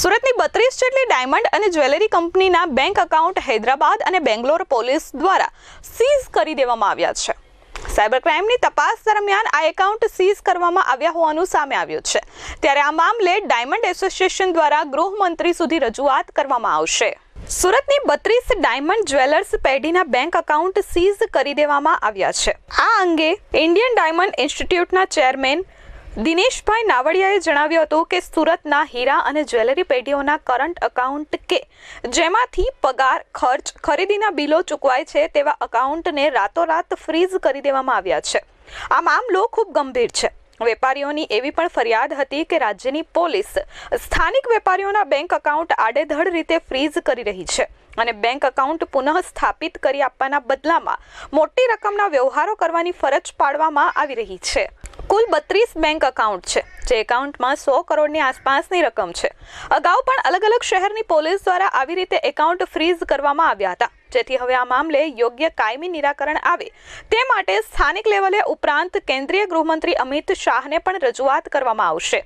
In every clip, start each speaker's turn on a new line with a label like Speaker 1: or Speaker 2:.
Speaker 1: સુરતની બત્રીસ જેટલી ડાયમંડ અને જ્વેલરી કંપનીના બેંક એકાઉન્ટ હૈદરાબાદ અને બેંગ્લોર પોલીસ દ્વારા સીઝ કરી દેવામાં આવ્યા છે. સાયબર ક્રાઇમની તપાસ દરમિયાન આ એકાઉન્ટ સીઝ કરવામાં આવ્યા હોવાનું સામે આવ્યું છે. ત્યારે આ મામલે ડાયમંડ એસોસિએશન દ્વારા ગૃહમંત્રી સુધી રજૂઆત કરવામાં આવશે. સુરતની બત્રીસ ડાયમંડ જ્વેલર્સ પેઢીના બેંક એકાઉન્ટ સીઝ કરી દેવામાં આવ્યા છે. આ અંગે ઇન્ડિયન ડાયમંડ ઇન્સ્ટિટ્યૂટના ચેરમેન દિનેશભાઈ નાવડિયાએ જણાવ્યું હતું કે સુરતના હીરા અને જ્વેલરી પેઢીઓના કરંટ એકાઉન્ટ કે જેમાંથી પગાર, ખર્ચ, ખરીદીના બિલો ચૂકવાય છે તેવા અકાઉન્ટને રાતોરાત ફ્રીઝ કરી દેવામાં આવ્યા છે. આ મામલો ખૂબ ગંભીર છે. વેપારીઓની એવી પણ ફરિયાદ હતી કે રાજ્યની પોલીસ સ્થાનિક વેપારીઓના બેંક એકાઉન્ટ આડેધડ રીતે ફ્રીઝ કરી રહી છે અને બેંક અકાઉન્ટ પુનઃ સ્થાપિત કરી આપવાના બદલામાં મોટી રકમના વ્યવહારો કરવાની ફરજ પાડવામાં આવી રહી છે. કુલ બત્રીસ બેંક એકાઉન્ટ છે, જે એકાઉન્ટમાં સો કરોડની આસપાસની રકમ છે. અગાઉ પણ અલગ અલગ શહેરની પોલીસ દ્વારા આવી રીતે એકાઉન્ટ ફ્રીઝ કરવામાં આવ્યા હતા. જેથી હવે આ મામલે યોગ્ય કાયમી નિરાકરણ આવે. તે માટે સ્થાનિક લેવલે ઉપરાંત કેન્દ્રીય ગૃહમંત્રી અમિત શાહને પણ રજૂઆત કરવામાં આવશે.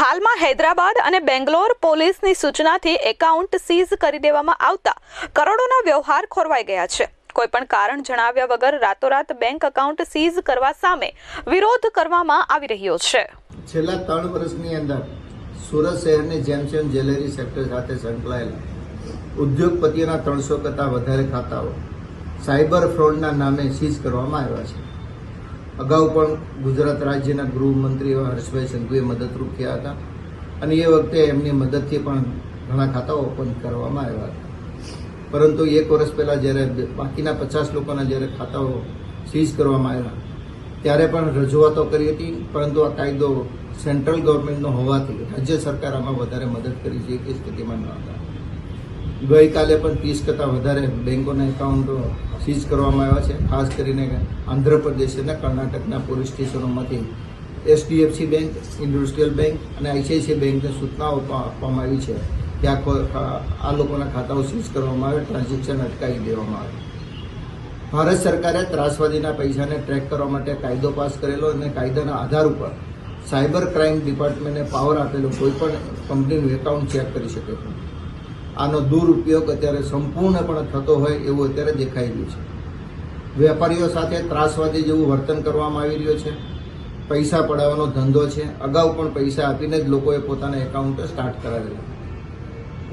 Speaker 1: હાલમાં હૈદરાબાદ અને બેંગ્લોર પોલીસની સૂચનાથી એકાઉન્ટ સીઝ કરી દેવામાં આવતા કરોડોના વ્યવહાર ખોરવાઈ ગયા છે. કોઈ પણ કારણ જણાવ્યા વગર રાતોરાત બેંક એકાઉન્ટ સીઝ કરવા સામે વિરોધ કરવામાં આવી રહ્યો છે.
Speaker 2: છેલ્લા ત્રણ વર્ષની અંદર સુરત શહેરની જેમ જ્વેલરી સેક્ટર સાથે સંકળાયેલા ઉદ્યોગપતિઓના ત્રણસો કરતાં વધારે ખાતાઓ સાયબર ફ્રોડના નામે સીઝ કરવામાં આવ્યા છે. અગાઉ પણ ગુજરાત રાજ્યના ગૃહમંત્રી એવા હર્ષભાઈ સંઘવીએ મદદરૂપ થયા હતા અને એ વખતે એમની મદદથી પણ ઘણા ખાતાઓ ઓપન કરવામાં આવ્યા હતા. પરંતુ એક વર્ષ પહેલાં જ્યારે બાકીના પચાસ લોકોના જ્યારે ખાતાઓ સીઝ કરવામાં આવ્યા, ત્યારે પણ રજૂઆતો કરી હતી, પરંતુ આ કાયદો સેન્ટ્રલ ગવર્મેન્ટનો હોવાથી રાજ્ય સરકાર આમાં વધારે મદદ કરી છે એ સ્થિતિમાં ન હતા. ગઈકાલે પણ ત્રીસ કરતાં વધારે બેંકોના એકાઉન્ટો સીઝ કરવામાં આવ્યા છે, ખાસ કરીને આંધ્રપ્રદેશ અને કર્ણાટકના પોલીસ સ્ટેશનોમાંથી. એચડીએફસી બેંક, ઇન્ડસ્ટ્રીયલ બેંક અને આઈસીઆઈસી બેંકને સૂચનાઓ આપવામાં આવી છે. કે આ લોકોના ખાતાઓ સીઝ કરવામાં આવે, ટ્રાન્ઝેક્શન અટકાવી દેવામાં આવે. ભારત સરકારે ત્રાસવાદીના પૈસાને ટ્રેક કરવા માટે કાયદો પાસ કરેલો અને કાયદાના આધાર ઉપર સાયબર ક્રાઇમ ડિપાર્ટમેન્ટને પાવર આપેલો કોઈ પણ કંપનીનું એકાઉન્ટ ચેક કરી શકે છે. આનો દુરુપયોગ અત્યારે સંપૂર્ણપણે થતો હોય એવું અત્યારે દેખાઈ રહ્યું છે. વેપારીઓ સાથે ત્રાસવાદી જેવું વર્તન કરવામાં આવી રહ્યું છે. પૈસા પડાવવાનો ધંધો છે. અગાઉ પણ પૈસા આપીને જ લોકોએ પોતાના એકાઉન્ટ સ્ટાર્ટ કરાવેલા.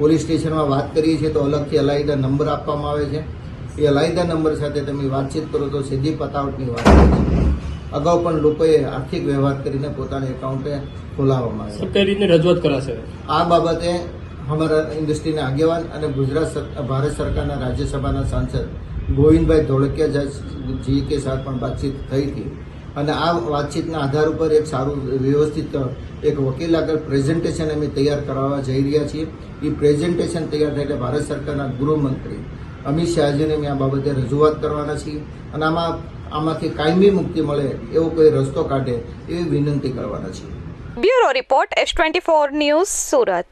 Speaker 2: પોલીસ સ્ટેશનમાં વાત કરીએ છીએ તો અલગથી અલાયદા નંબર આપવામાં આવે છે. એ અલાયદા નંબર સાથે તમે વાતચીત કરો તો સીધી પતાવટની વાત છે. અગાઉ પણ લોકોએ આર્થિક વ્યવહાર કરીને પોતાના એકાઉન્ટે ખોલાવવામાં આવે
Speaker 3: કઈ રીતની રજૂઆત કરાશે?
Speaker 2: આ બાબતે અમારા ઇન્ડસ્ટ્રીના આગેવાન અને ગુજરાત ભારત સરકારના રાજ્યસભાના સાંસદ ગોવિંદભાઈ ધોળકિયા જી કે સાથ પણ વાતચીત થઈ હતી. અને આ વાતચીતના આધાર ઉપર એક સારું વ્યવસ્થિત, એક વકીલ આગળ પ્રેઝન્ટેશન અમે તૈયાર કરાવવા જઈ રહ્યા છીએ. એ પ્રેઝન્ટેશન તૈયાર થાય એટલે ભારત સરકારના ગૃહમંત્રી અમિત શાહજીને અમે આ બાબતે રજૂઆત કરવાના છીએ. અને આમાં, આમાંથી કાયમી મુક્તિ મળે એવો કોઈ રસ્તો કાઢે એવી વિનંતી કરવાના છીએ.
Speaker 1: Bureau report S twenty four news Surat.